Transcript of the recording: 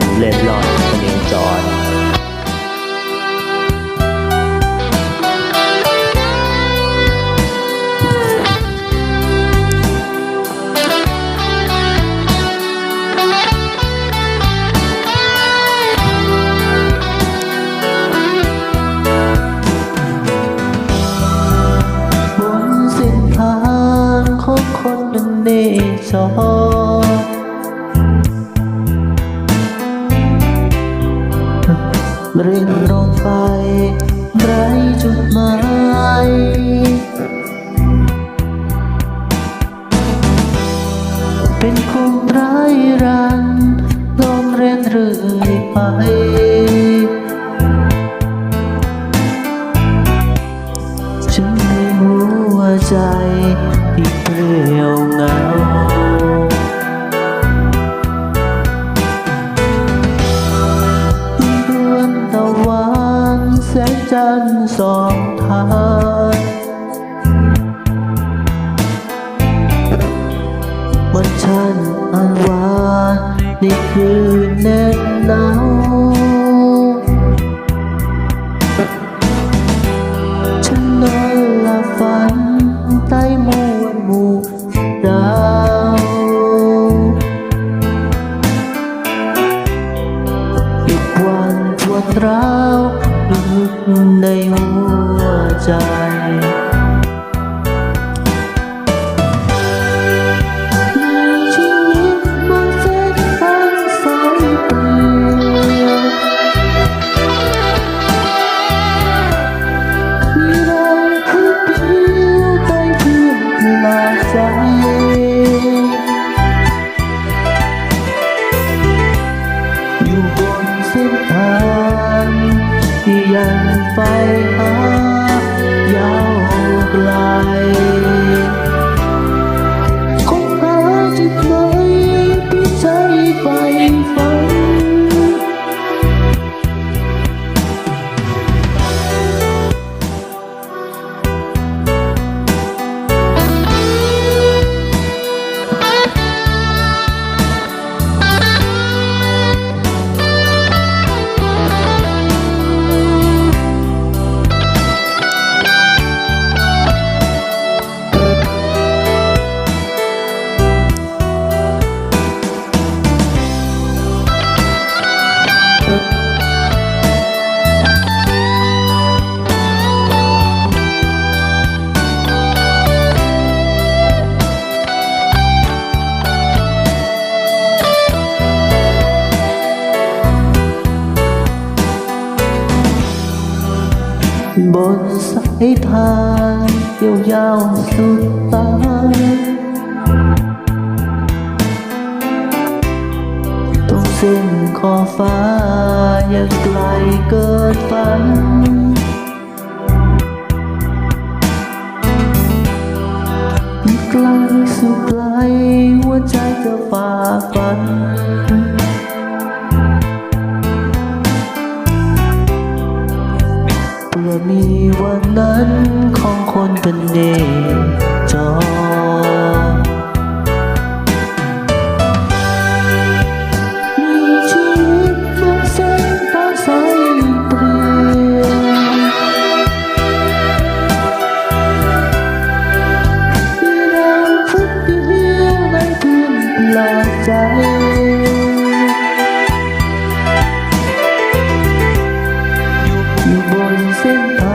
นเล่นลอยพเนจอนบนเส้นทางของคนนั้นเนจร ร่งรองไปไร้จุดหมายเป็นคงไร้รันลมเรียนเรื่อยไป จันทร์สองทางวันฉันอันหวานในคืนแน่นหนาวฉันนอนหลับฝันใต้มวลหมู่ดาวอีกวันปวดร้า วลึก บนสายทางยาวๆสุดตาตรงเส้นขอฟ้ายังไกลเกินฝันไกลสุดไกลหัวใจจะฝ่าฟัน เพื่อมีวันนั้นของคนเป็นเนจรมีชีวิตบนเส้นทางสายเปลี่ยวมีเราคนเดียวในพื้นหลากใจ sin.